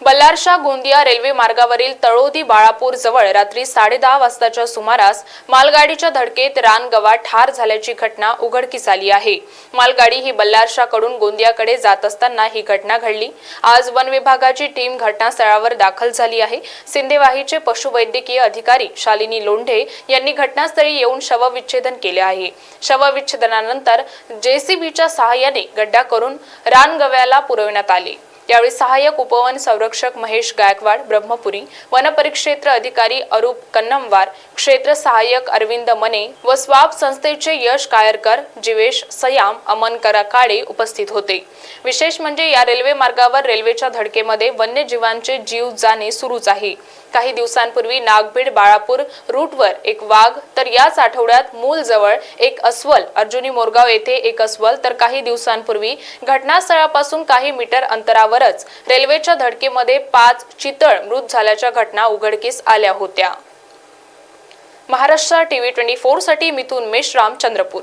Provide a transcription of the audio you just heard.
Ballarshah Gondia railway मार्गावरील तळोदी बाळापूर जवळ रात्री साडेदहा वाजताच्या सुमारास मालगाडीच्या धडकेत रानगवा ठार झाल्याची घटना उघडकीस आली आहे. मालगाडी ही बल्लारशाकडून गोंदियाकडे जात असताना ही घटना घडली. आज वन विभागाची टीम घटनास्थळावर दाखल झाली आहे. सिंदेवाहीचे पशुवैद्यकीय अधिकारी शालिनी लोंढे यांनी घटनास्थळी येऊन शवविच्छेदन केले आहे. शवविच्छेदनानंतर जेसीबीच्या सहाय्याने गड्डा करून रानगव्याला पुरविण्यात आले. यावेळी सहाय्यक उपवन संरक्षक महेश गायकवाड ब्रह्मपुरी वनपरिक्षेत्र अधिकारी अरूप कन्नमवार क्षेत्र सहाय्यक अरविंद मने व स्वाब संस्थेचे यश कायरकर जिवेश सयाम अमन कराकाळे उपस्थित होते. विशेष म्हणजे या रेल्वे मार्गावर रेल्वेच्या धडकेमध्ये वन्यजीवांचे जीव जाणे सुरूच आहे. काही दिवसांपूर्वी नागभीड बाळापूर रूटवर एक वाघ तर याच आठवड्यात मूल जवळ एक अस्वल अर्जुनी मोरगाव येथे एक अस्वल तर काही दिवसांपूर्वी घटनास्थळापासून काही मीटर अंतरावर अंतरावरच रेल्वेच्या धडकेमध्ये पाच चितळ मृत झाल्याच्या घटना उघडकीस आल्या होत्या. महाराष्ट्र टीव्ही ट्वेंटी फोरसाठी मिथून मेश्राम चंद्रपूर.